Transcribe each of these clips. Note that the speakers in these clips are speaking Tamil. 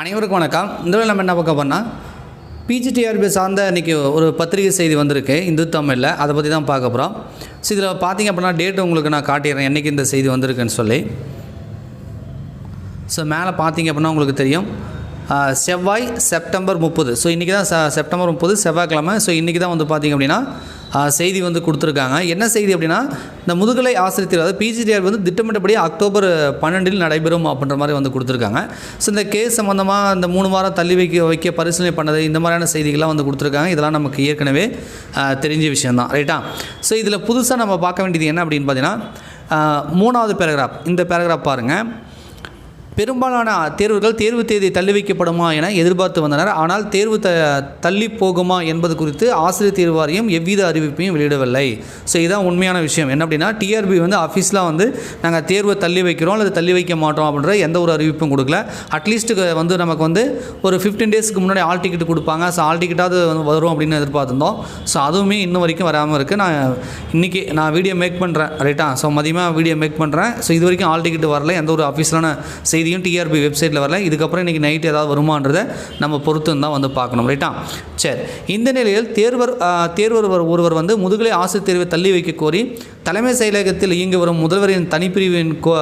அனைவருக்கும் வணக்கம். இந்த நம்ம என்ன பார்க்க போனால் பிஜிடிஆர்பி சார்ந்த இன்றைக்கி ஒரு பத்திரிகை செய்தி வந்திருக்கு. இந்து தமிழில். அதை பற்றி தான் பார்க்க போகிறோம் ஸோ இதில் பார்த்தீங்க அப்படின்னா டேட்டு உங்களுக்கு நான் காட்டிடுறேன். என்றைக்கு இந்த செய்தி வந்திருக்குன்னு சொல்லி. ஸோ மேலே பார்த்தீங்க அப்படின்னா உங்களுக்கு தெரியும். செவ்வாய் செப்டம்பர் முப்பது. ஸோ இன்றைக்கி தான் செப்டம்பர் முப்பது செவ்வாய்க்கிழமை. ஸோ இன்றைக்கி தான் வந்து பார்த்திங்க அப்படின்னா செய்தி வந்து கொடுத்துருக்காங்க. என்ன செய்தி அப்படின்னா இந்த முதுகலை ஆசிரியர் தேர்வு, அதாவது பிஜிடிஆர் வந்து திட்டமிட்டபடி அக்டோபர் பன்னெண்டில் நடைபெறும் அப்படின்ற மாதிரி வந்து கொடுத்துருக்காங்க. ஸோ இந்த கேஸ் சம்மந்தமாக இந்த மூணு வாரம் தள்ளி வைக்க வைக்க பரிசீலனை பண்ணது இந்த மாதிரியான செய்திகள்லாம் வந்து கொடுத்துருக்காங்க. இதெல்லாம் நமக்கு ஏற்கனவே தெரிஞ்ச விஷயம்தான் ரைட்டா ஸோ இதில் புதுசாக நம்ம பார்க்க வேண்டியது என்ன அப்படின்னு பார்த்தீங்கன்னா மூணாவது பேராகிராஃப் இந்த பேராகிராஃப் பாருங்கள் பெரும்பாலான தேர்வுகள் தேர்வு தேதி தள்ளி வைக்கப்படுமா என எதிர்பார்த்து வந்தனர். ஆனால் தேர்வு த தள்ளி போகுமா என்பது குறித்து ஆசிரியர் தேர்வு வாரியம் எவ்வித அறிவிப்பையும் வெளியிடவில்லை. ஸோ இதுதான் உண்மையான விஷயம். என்ன அப்படின்னா டிஆர்பி வந்து ஆஃபீஸில் வந்து நாங்கள் தேர்வை தள்ளி வைக்கிறோம் அல்லது தள்ளி வைக்க மாட்டோம் அப்படின்ற எந்த ஒரு அறிவிப்பும் கொடுக்கல. அட்லீஸ்ட் வந்து நமக்கு வந்து ஒரு ஃபிஃப்டீன் டேஸ்க்கு முன்னாடி ஆல் டிக்கெட் கொடுப்பாங்க. ஸோ ஆல் டிக்கெட்டாவது வந்து வரும் அப்படின்னு எதிர்பார்த்துருந்தோம். ஸோ அதுவுமே இன்னும் வரைக்கும் வராமல் இருக்குது நான் இன்றைக்கி நான் வீடியோ மேக் பண்ணுறேன் ரைட்டா ஸோ மதியமாக வீடியோ மேக் பண்ணுறேன் ஸோ இது வரைக்கும் ஆல் டிக்கெட் வரல. எந்த ஒரு அஃபீஷியலான செய்தியும் டிஆர்பி வெப்சைட்டில் வரல. இதுக்கப்புறம் இன்றைக்கி நைட் ஏதாவது வருமான்றதை நம்ம பொறுத்து தான் வந்து பார்க்கணும். ரைட்டா சரி. இந்த நிலையில் தேர்வர் தேர்வர் ஒருவர் வந்து முதுகலை ஆசிரியர் தேர்வை தள்ளி வைக்க கோரி தலைமை செயலகத்தில் இயங்கி வரும் முதல்வரின் தனிப்பிரிவின் கோ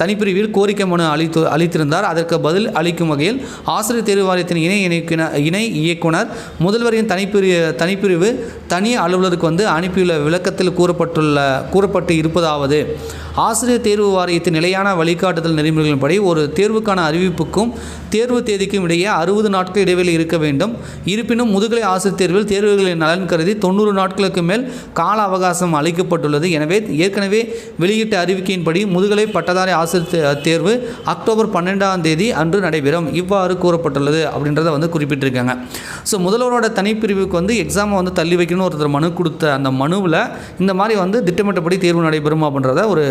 தனிப்பிரிவில் கோரிக்கை மனு அளித்து அளித்திருந்தார். அதற்கு பதில் அளிக்கும் வகையில் ஆசிரியர் தேர்வு வாரியத்தின் இணை இணைக்கின இணை இயக்குனர் முதல்வரின் தனிப்பிரி தனிப்பிரிவு தனி அலுவலருக்கு வந்து அனுப்பியுள்ள விளக்கத்தில் கூறப்பட்டுள்ள கூறப்பட்டு இருப்பதாவது. ஆசிரியர் தேர்வு வாரியத்தின் நிலையான வழிகாட்டுதல் நெறிமுறைகளின்படி ஒரு தேர்வுக்கான அறிவிப்புக்கும் தேர்வு தேதிக்கும் இடையே அறுபது நாட்கள் இடைவெளி இருக்க வேண்டும். இருப்பினும் முதுகலை ஆசிரியர் தேர்வில் தேர்வுகளின் நலன் கருதி தொண்ணூறு நாட்களுக்கு மேல் கால அவகாசம் அளிக்கப்பட்டுள்ளது. எனவே ஏற்கனவே வெளியிட்ட அறிவிக்கையின்படி முதுகலை பட்டதாரி ஆசிரியர் தேர்வு அக்டோபர் பன்னெண்டாம் தேதி அன்று நடைபெறும். இவ்வாறு கூறப்பட்டுள்ளது அப்படின்றத வந்து குறிப்பிட்டிருக்காங்க. ஸோ முதல்வரோட தனிப்பிரிவுக்கு வந்து எக்ஸாமை வந்து தள்ளி வைக்கணும்னு ஒருத்தர் மனு கொடுத்த அந்த மனுவில் இந்த மாதிரி வந்து திட்டமிட்டபடி தேர்வு நடைபெறும் அப்படின்றத ஒரு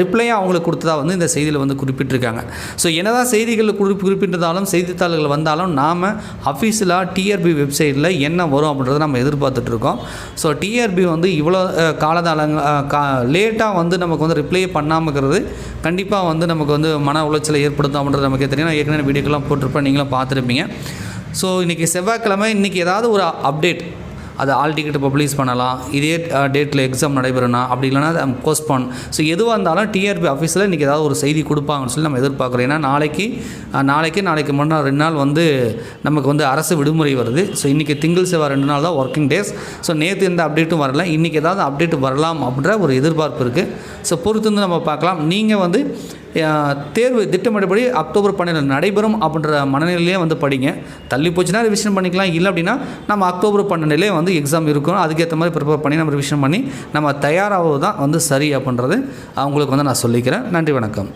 ரிப்ளையாக அவங்களுக்கு கொடுத்ததா வந்து இந்த செய்தியில் வந்து குறிப்பிட்டிருக்காங்க. ஸோ ஸோ என்னதான் செய்திகள் குறிப்பு குறிப்பிட்டிருந்தாலும் செய்தித்தாள்கள் வந்தாலும் நாம் அஃபீஷியலாக டிஆர்பி வெப்சைட்டில் என்ன வரும் அப்படின்றத நம்ம எதிர்பார்த்துட்ருக்கோம். ஸோ டிஆர்பி வந்து இவ்வளோ காலதாளங்க கா லேட்டாக வந்து நமக்கு வந்து ரிப்ளை பண்ணாமல் இருக்கிறது கண்டிப்பாக வந்து நமக்கு வந்து மன உளைச்சலை ஏற்படுத்தும் அப்படின்றது நமக்கு தெரியும். நான் ஏற்கனவே வீடியோக்கெல்லாம் போட்டிருப்பேன் நீங்களும் பார்த்துருப்பீங்க. ஸோ இன்றைக்கி செவ்வாய்க்கிழமை இன்றைக்கி ஏதாவது ஒரு அப்டேட் அதை ஆல் டிக்கெட் பப்ளிஷ் பண்ணலாம். இதே டேட்டில் எக்ஸாம் நடைபெறணும் அப்படி இல்லைனா போஸ்ட்பான் ஸோ எதுவாக இருந்தாலும் டிஆர்பி ஆஃபீஸில் இன்றைக்கி ஏதாவது ஒரு செய்தி கொடுப்பாங்கன்னு சொல்லி நம்ம எதிர்பார்க்குறோம். ஏன்னா நாளைக்கு நாளைக்கு நாளைக்கு முன்னாள் ரெண்டு நாள் வந்து நமக்கு வந்து அரசு விடுமுறை வருது. ஸோ இன்றைக்கி திங்கள் செவ்வாய் ரெண்டு நாள் தான் ஒர்க்கிங் டேஸ் ஸோ நேற்று எந்த அப்டேட்டும் வரல. இன்றைக்கி ஏதாவது அப்டேட் வரலாம் அப்படின்ற ஒரு எதிர்பார்ப்பு இருக்குது ஸோ பொறுத்து வந்து நம்ம பார்க்கலாம். நீங்கள் வந்து தேர்வு திட்டமிட்டபடி அக்டோபர் பன்னெண்டு நடைபெறும் அப்படின்ற மனநிலையிலே வந்து படிங்க. தள்ளி போச்சுன்னா ரிவிஷன் பண்ணிக்கலாம். இல்லை அப்படின்னா நம்ம அக்டோபர் பன்னெண்டுலேயே வந்து எக்ஸாம் இருக்கும் அதுக்கேற்ற மாதிரி ப்ரிப்பேர் பண்ணி நம்ம ரிவிஷன் பண்ணி நம்ம தயாராகிறது தான் வந்து சரி அப்படின்றது அவங்களுக்கு வந்து நான் சொல்லிக்கிறேன். நன்றி வணக்கம்.